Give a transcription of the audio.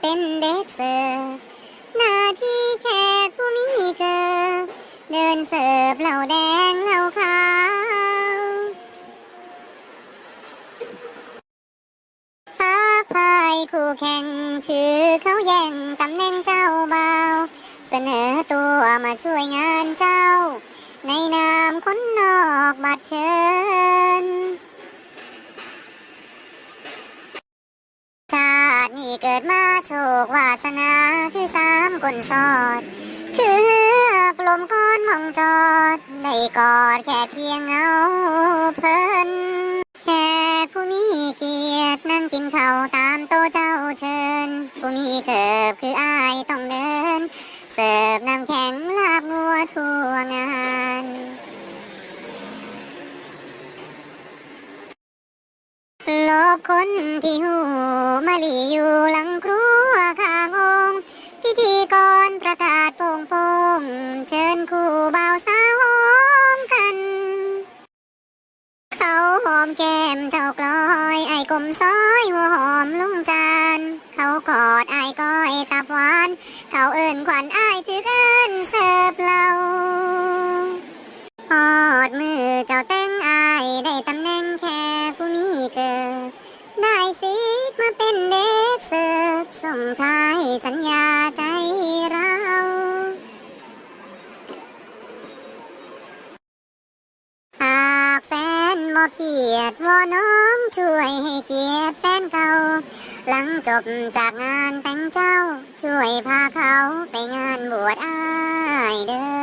เป็นเด็กเสิร์ฟหน้าที่แค่ผู้มีเกิดเดินเสิร์ฟเหล่าแดงเหล่าขาวพากพายคู่แข่งถือเขาแย่งตำแหน่งเจ้าเบาเสนอตัวมาช่วยงานเจ้า ในนามคนนอกบัดเชิญ เกิดมาโชควาสนาคือสามคนสอด คือกลมก้อนมองจอด ได้กอดแค่เพียงเงาเพลินแค่ผู้มีเกียรตินั่งกินข้าวตามโต๊ะเจ้าเชิญ ผู้มีเกิบคืออายต้องเดิน เสิร์ฟน้ำแข็งลาบงัวทั่วงานลกคนที่หูมาลี พิธีกรประกาศโป่งโป่งเชิญคู่บ่าวสาวหอมกัน เขาหอมแก้มเจ้ากลอยไอ้กลมซอยหัวหอมลุงจานเขากอดไอ้ก้อยตับหวาน เขาเอิ้นขวัญไอ้ถือเอิ้นเสิร์ฟเหล้าฮอดมือเจ้าแต่งอายได้ตำแหน่งแค่ผู้มีเกิดได้สิทธิ์มาเป็นเด็กเสิร์ฟส่งท้ายสัญญา บ่เกียดวอน้องช่วยให้เกียรติแฟนเก่า หลังจบจากงานแต่งเจ้า ช่วยพาเขาไปงานบวชอ้ายเด้อ